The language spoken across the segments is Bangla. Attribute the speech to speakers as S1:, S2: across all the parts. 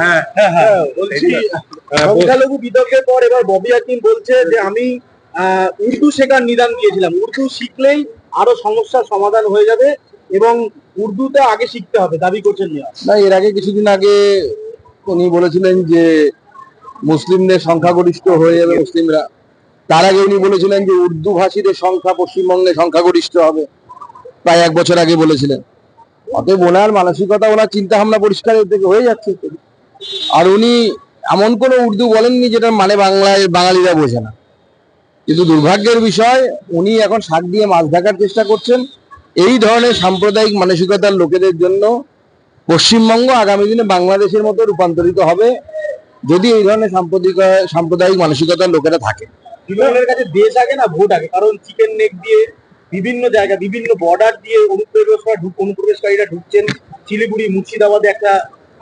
S1: হ্যাঁ
S2: বলছি সংখ্যালঘু বিতর্কের পর এবার ববি হাকিম বলছে যে আমি উর্দু শেখার নিদান দিয়েছিলাম। উর্দু শিখলেই আরও সমস্যার সমাধান হয়ে যাবে এবং উর্দুটা আগে শিখতে হবে দাবি করছেন
S1: না এর আগে কিছুদিন আগে উনি বলেছিলেন যে মুসলিমদের সংখ্যাগরিষ্ঠ হয়ে যাবে মুসলিমরা। তার আগে উনি বলেছিলেন যে উর্দু ভাষীদের সংখ্যা পশ্চিমবঙ্গে সংখ্যাগরিষ্ঠ হবে। প্রায় এক বছর আগে বলেছিলেন। অতএব ওনার মানসিকতা ওনার চিন্তা ভাবনা পরিষ্কার থেকে হয়ে যাচ্ছে। আর উনি এমন কোনো উর্দু বলেননি যেটা মানে বাংলায় বাঙালিরা বোঝে না। কিন্তু দুর্ভাগ্যের বিষয়, উনি এখন শাক দিয়ে মাছ ঢাকার চেষ্টা করছেন এই ধরনের সাম্প্রদায়িক মানসিকতার লোকেদের জন্য পশ্চিমবঙ্গ আগামী দিনে বাংলাদেশের মতো রূপান্তরিত হবে যদি এই ধরনের সাম্প্রদায়িক সাম্প্রদায়িক মানসিকতার লোকেরা থাকে।
S2: তৃণমূলের কাছে দেশ আগে না ভোট আগে? কারণ চিকেন নেক দিয়ে বিভিন্ন জায়গা, বিভিন্ন বর্ডার দিয়ে অনুপ্রবেশরা ঢুক, অনুপ্রবেশকারীরা ঢুকছেন। শিলিগুড়ি, মুর্শিদাবাদে একটা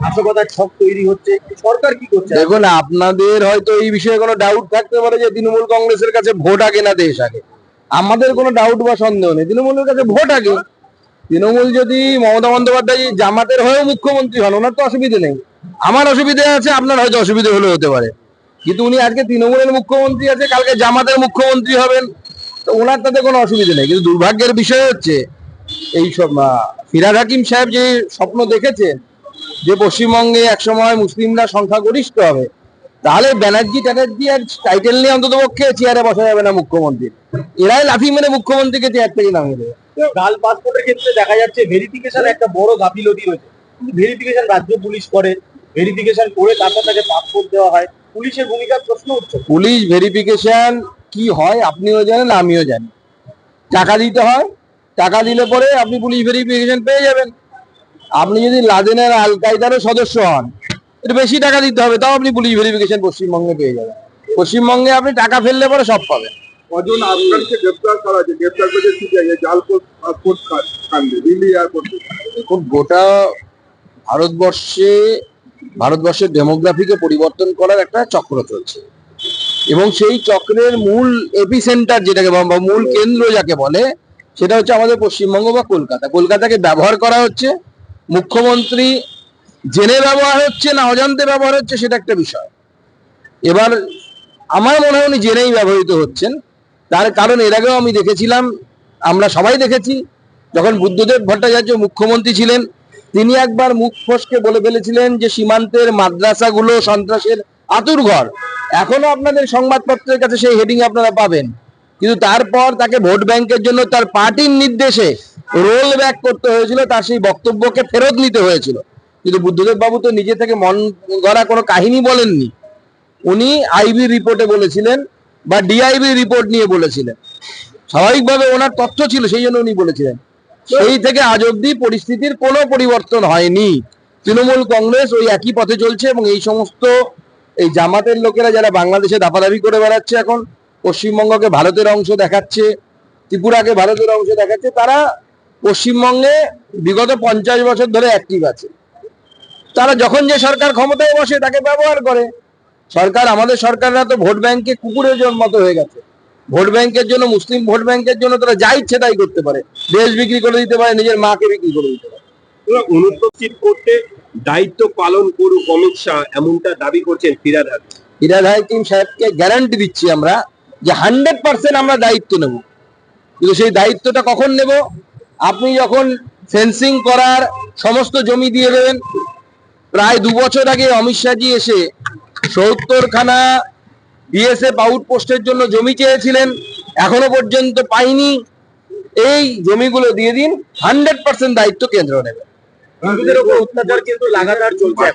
S2: নাশকতার ছক তৈরি হচ্ছে। সরকার কি করছে?
S1: দেখুন, আপনাদের হয়তো এই বিষয়ে কোনো ডাউট থাকতে পারে যে তৃণমূল কংগ্রেসের কাছে ভোট আগে না দেশ আগে। আমাদের কোনো ডাউট বা সন্দেহ নেই। তৃণমূলের কাছে ভোট আগে। তৃণমূল যদি মমতা বন্দ্যোপাধ্যায় জামাতের হয়েও মুখ্যমন্ত্রী হন, ওনার তো অসুবিধে নেই। আমার অসুবিধে আছে, আপনার হয়তো অসুবিধে হলে হতে পারে। কিন্তু উনি আজকে তৃণমূলের মুখ্যমন্ত্রী আছে, কালকে জামাতের মুখ্যমন্ত্রী হবেন, তো ওনার তাতে কোনো অসুবিধে নেই। কিন্তু দুর্ভাগ্যের বিষয় হচ্ছে, এই সব ফিরাদ হাকিম সাহেব যে স্বপ্ন দেখেছেন যে পশ্চিমবঙ্গে একসময় মুসলিমরা সংখ্যাগরিষ্ঠ হবে তাহলে ব্যানার্জি ট্যানার্জি আর টাইটেল নিয়ে অন্তত পক্ষে চেয়ারে বসা যাবে না মুখ্যমন্ত্রী এরাই লাথি মেরে মুখ্যমন্ত্রীকে চেয়ার থেকে নামিয়ে দেবে।
S2: গাল পাসপোর্টের ক্ষেত্রে দেখা যাচ্ছে ভেরিফিকেশন একটা বড় গাফিলতি রয়েছে। ভেরিফিকেশন রাজ্য পুলিশ করে ভেরিফিকেশন করে তারপর তাকে পাসপোর্ট দেওয়া হয়। পুলিশের ভূমিকার প্রশ্ন উঠছে।
S1: পুলিশ ভেরিফিকেশন কি হয় আপনিও জানেন আমিও জানি। টাকা দিতে হয় টাকা দিলে পরে আপনি পুলিশ ভেরিফিকেশন পেয়ে যাবেন। আপনি যদি লাদেনের আল কায়দারও সদস্য হন একটু বেশি টাকা দিতে হবে তাও আপনি পুলিশ ভেরিফিকেশন পশ্চিমবঙ্গে পেয়ে যাবেন। পশ্চিমবঙ্গে আপনি টাকা ফেললে পরে সব পাবেন।
S3: কজন আফগানকে গ্রেপ্তার করা হয়েছে। গ্রেপ্তার করেছে জায়গায়? জাল পাসপোর্ট কাণ্ডে দিল্লি এয়ারপোর্টে
S1: দেখুন গোটা ভারতবর্ষে ভারতবর্ষের ডেমোগ্রাফিকে পরিবর্তন করার একটা চক্র চলছে। এবং সেই চক্রের মূল এপিসেন্টার যেটাকে বা বা মূল কেন্দ্র যাকে বলে সেটা হচ্ছে আমাদের পশ্চিমবঙ্গ বা কলকাতা। কলকাতাকে ব্যবহার করা হচ্ছে মুখ্যমন্ত্রী জেনে ব্যবহার হচ্ছে না অজান্তে ব্যবহার হচ্ছে সেটা একটা বিষয়। এবার আমার মনে হয় উনি জেনেই ব্যবহৃত হচ্ছেন। তার কারণ এর আগেও আমি দেখেছিলাম, আমরা সবাই দেখেছি, যখন বুদ্ধদেব ভট্টাচার্য মুখ্যমন্ত্রী ছিলেন, তিনি একবার মুখ ফসকে বলে ফেলেছিলেন যে সীমান্তের মাদ্রাসাগুলো সন্ত্রাসের আতুর ঘর এখনও আপনাদের সংবাদপত্রের কাছে সেই হেডিং আপনারা পাবেন। কিন্তু তারপর তাকে ভোট ব্যাংকের জন্য তার পার্টির নির্দেশে রোল ব্যাক করতে হয়েছিল, তার সেই বক্তব্যকে ফেরত নিতে হয়েছিল। কিন্তু বুদ্ধদেব বাবু তো নিজে থেকে মন গড়া কোনো কাহিনী বলেননি। উনি আইবি রিপোর্টে বলেছিলেন বা ডিআইবি রিপোর্ট নিয়ে বলেছিলেন। স্বাভাবিকভাবে ওনার তথ্য ছিল, সেই জন্য উনি বলেছিলেন। সেই থেকে আজ অব্দি পরিস্থিতির কোনো পরিবর্তন হয়নি। তৃণমূল কংগ্রেস ওই একই পথে চলছে এবং এই সমস্ত এই জামাতের লোকেরা যারা বাংলাদেশে দাপাদাপি করে বেড়াচ্ছে এখন পশ্চিমবঙ্গকে ভারতের অংশ দেখাচ্ছে ত্রিপুরাকে ভারতের অংশ দেখাচ্ছে তারা পশ্চিমবঙ্গে বিগত পঞ্চাশ বছর ধরে অ্যাক্টিভ আছে। তারা যখন যে সরকার ক্ষমতায় বসে তাকে ব্যবহার করে। সরকার আমাদের সরকাররা তো ভোট ব্যাংকে কুকুরের জন্য মতো হয়ে গেছে। ভোট ব্যাংকের জন্য মুসলিম ভোট ব্যাংকের জন্য তারা যা ইচ্ছে তাই করতে পারে। দেশ বিক্রি করে দিতে পারে নিজের মাকে বিক্রি করে দিতে পারে।
S4: অনুপ্রস্থিত করতে দায়িত্ব পালন করুক অমিত শাহ এমনটা দাবি করছেন ফিরাদ হাকিম।
S1: ইরাদ হাকিম সাহেবকে গ্যারান্টি দিচ্ছি আমরা যে হান্ড্রেড পার্সেন্ট আমরা দায়িত্ব নেব। কিন্তু সেই দায়িত্বটা কখন নেব? আপনি যখন ফেন্সিং করার সমস্ত জমি দিয়ে দেবেন প্রায় দু বছর আগে অমিত শাহজি এসে সত্তরখানা বিএসএফ আউটপোস্টের জন্য জমি চেয়েছিলেন এখনও পর্যন্ত পাইনি। এই জমিগুলো দিয়ে দিন হান্ড্রেড পার্সেন্ট দায়িত্ব কেন্দ্র নেবে।
S2: অত্যাচার কিন্তু লাগাতার চলছে।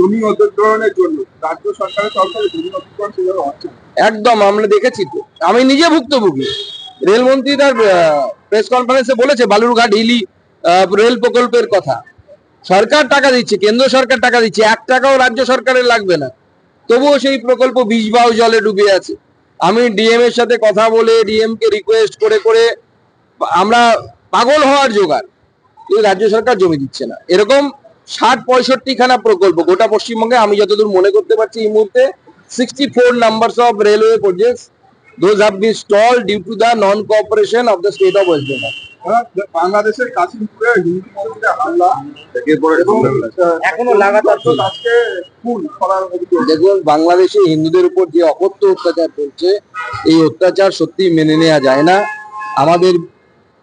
S3: জমি অধিগ্রহণের জন্য রাজ্য সরকারের তরফে জমি অধিগ্রহণ সেভাবে হচ্ছে।
S1: একদম, আমরা দেখেছি তো। আমি নিজে ভুক্তভোগী। রেলমন্ত্রী তার প্রেস কনফারেন্সে বলেছে, বালুরঘাট, হিলি রেল প্রকল্পের কথা। সরকার টাকা দিচ্ছে, কেন্দ্র সরকার টাকা দিচ্ছে, এক টাকাও রাজ্য সরকারের লাগবে না। তবুও সেই প্রকল্প বিষ বাউ জলে ডুবে আছে। আমি ডিএম এর সাথে কথা বলে, ডিএম কে রিকোয়েস্ট করে করে, আমরা পাগল হওয়ার জোগাড়। কিন্তু রাজ্য সরকার জমি দিচ্ছে না। এরকম ষাট পঁয়ষট্টি খানা প্রকল্প গোটা পশ্চিমবঙ্গে আমি যতদূর মনে করতে পারছি এই মুহূর্তে 64 numbers of of railway Those have been stalled due to the non-cooperation of the state of West Bengal.
S3: হ্যাঁ, যে বাংলাদেশের কাশিমপুরে হিন্দু মন্দিরে হামলা
S2: এখনও লাগাতার
S3: আজকে
S1: দেখুন বাংলাদেশে হিন্দুদের উপর যে অকথ্য অত্যাচার চলছে এই অত্যাচার সত্যি মেনে নেওয়া যায় না। আমাদের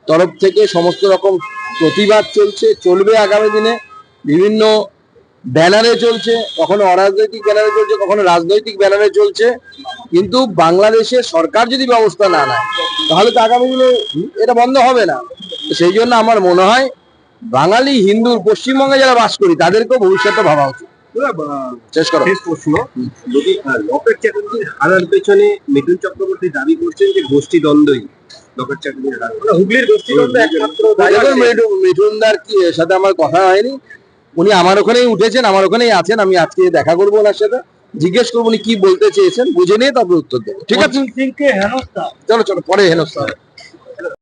S1: তরফ থেকে সমস্ত রকম প্রতিবাদ চলছে চলবে আগামী দিনে। বিভিন্ন ব্যানারে চলছে কখনো অরাজনৈতিক ব্যানারে চলছে কখনো রাজনৈতিক ব্যানারে চলছে। কিন্তু বাংলাদেশের সরকার যদি ব্যবস্থা না নেয় তাহলে তো আগামী দিনে এটা বন্ধ হবে না। সেই জন্য আমার মনে হয় বাঙালি হিন্দুর পশ্চিমবঙ্গে যারা বাস করি তাদেরকেও ভবিষ্যতে ভাবা উচিত। শেষ করো।
S4: শেষ প্রশ্ন। যদি লকেট চ্যাটার্জির হারার পেছনে মিঠুন চক্রবর্তী দাবি করছেন যে গোষ্ঠী দ্বন্দ্বই লকেট চ্যাটার্জির হারার।
S2: হুগলির একমাত্র
S1: দেখুন
S2: আছে।
S1: মিঠু- মিঠুনদার কি সাথে আমার কথা হয়নি। উনি আমার ওখানেই উঠেছেন আমার ওখানেই আছেন আমি আজকে দেখা করব ওনার সাথে। জিজ্ঞেস করব উনি কি বলতে চেয়েছেন বুঝে নিয়ে তারপর উত্তর দেবো। ঠিক আছে? চলো চলো পরে হেনস্থা।